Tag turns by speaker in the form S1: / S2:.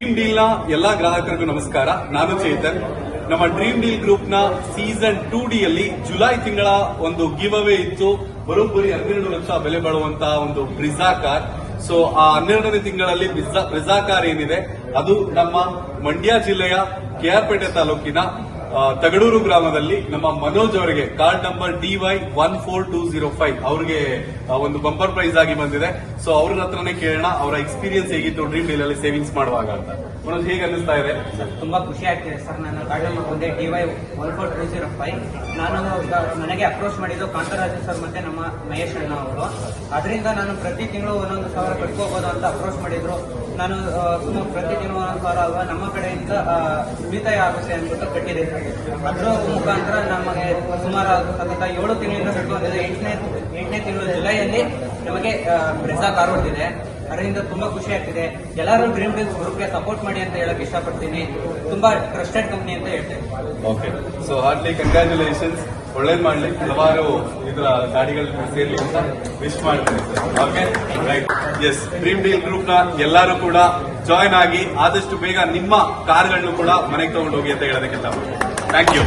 S1: Dream ಡೀಲ್ನ ಎಲ್ಲಾ ಗ್ರಾಹಕರಿಗೂ ನಮಸ್ಕಾರ ನಾನು ಚೇತನ್ ನಮ್ಮ ಡ್ರೀಮ್ ಡೀಲ್ ಗ್ರೂಪ್ನ ಸೀಸನ್ ಟೂ ಡಿ ಅಲ್ಲಿ ಜುಲೈ ತಿಂಗಳ ಒಂದು ಗಿವ್ ಅವೇ ಇತ್ತು. ಬರೋಬ್ಬರಿ ಹನ್ನೆರಡು ಲಕ್ಷ ಬೆಲೆ ಬಾಳುವಂತಹ ಒಂದು ಬ್ರಿಜಾ ಕಾರ್ ಸೊ ಆ ಹನ್ನೆರಡನೇ ತಿಂಗಳಲ್ಲಿ ಬ್ರಿಜಾ ಕಾರ್ ಏನಿದೆ? ಅದು ನಮ್ಮ ಮಂಡ್ಯ ಜಿಲ್ಲೆಯ ಕೆಆರ್ಪೇಟೆ ತಾಲೂಕಿನ ತಗಡೂರು ಗ್ರಾಮದಲ್ಲಿ ನಮ್ಮ ಮನೋಜ್ ಅವರಿಗೆ card number D Y one four two zero five ಅವ್ರಿಗೆ ಒಂದು ಬಂಪರ್ ಪ್ರೈಸ್ ಆಗಿ ಬಂದಿದೆ. ಸೊ ಅವ್ರ ಹತ್ರನೇ ಕೇಳೋಣ, ಅವರ ಎಕ್ಸ್ಪೀರಿಯನ್ಸ್ ಹೇಗಿತ್ತು ಡ್ರೀಮ್ ಡೀಲ್ ಅಲ್ಲಿ ಸೇವಿಂಗ್ಸ್ ಮಾಡುವಾಗ ಅಂತ. ಮನೋಜ್, ಹೇಗೆ ಅನ್ನಿಸ್ತಾ ಇದೆ?
S2: ತುಂಬಾ ಖುಷಿ ಆಗ್ತಿದೆ. ಸರ್ ನನ್ನ ಕಾರ್ಡ್ ನಂಬರ್ ಒಂದೇ D Y one four two zero five ನಾನು ನನಗೆ ಅಪ್ರೋಚ್ ಮಾಡಿದ್ದು ಕಾಂತರಾಜು ಸರ್ ಮತ್ತೆ ನಮ್ಮ ಮಹೇಶ್ ಅಣ್ಣ ಅವರು. ಅದರಿಂದ ನಾನು ಪ್ರತಿ ತಿಂಗಳು ಒಂದೊಂದು ಸಾವಿರ ಕಟ್ಕೋಬಹುದು ಅಂತ ಅಪ್ರೋಚ್ ಮಾಡಿದ್ರು. ನಾನು ಪ್ರತಿ ತಿಂಗಳು ಒಂದೊಂದು ಸಾವಿರ ನಮ್ಮ ಕಡೆಯಿಂದ ಉಳಿತಾಯ ಆಗುತ್ತೆ ಅಂದ್ಬಿಟ್ಟು ಕಟ್ಟಿದೆ ಅದರ ಮುಖಾಂತರ ನಮಗೆ ಸುಮಾರು ಸತತ ಏಳು ತಿಂಗಳಿಂದ ಕಟ್ಕೊಂಡಿದೆ ಎಂಟನೇ ಎಂಟನೇ ತಿಂಗಳು ಜುಲೈಯಲ್ಲಿ ನಮಗೆ ಪ್ರೆಸಾ ಕಾರ್ ಹೊಡೆದಿದೆ ಅದರಿಂದ ತುಂಬಾ ಖುಷಿ ಆಗ್ತಿದೆ. ಎಲ್ಲರೂ ಗ್ರೀನ್ ಡೀಲ್ಸ್ ಗ್ರೂಪ್ಗೆ ಸಪೋರ್ಟ್ ಮಾಡಿ ಅಂತ ಹೇಳಕ್ ಇಷ್ಟಪಡ್ತೀನಿ. ತುಂಬಾ ಟ್ರಸ್ಟೆಡ್ ಕಂಪ್ನಿ ಅಂತ ಹೇಳ್ತೇನೆ.
S1: ಓಕೆ ಸೊ ಹಾರ್ಟ್ಲಿ ಕಂಗ್ರ್ಯಾಚುಲೇಷನ್ಸ್ ಒಳ್ಳೇದ್ ಮಾಡ್ಲಿ. ಹಲವಾರು ಇದರ ಗಾಡಿಗಳು ಸೇರ್ಲಿ ಅಂತ ವಿಶ್ ಮಾಡ್ತೀನಿ. Okay right yes dream deal ಗ್ರೂಪ್ನ ಎಲ್ಲರೂ ಕೂಡ ಜಾಯ್ನ್ ಆಗಿ ಆದಷ್ಟು ಬೇಗ ನಿಮ್ಮ ಕಾರ್ಗಳನ್ನು ಕೂಡ ಮನೆಗೆ ತಗೊಂಡು ಹೋಗಿ ಅಂತ ಹೇಳೋದಕ್ಕೆ ಥ್ಯಾಂಕ್ ಯು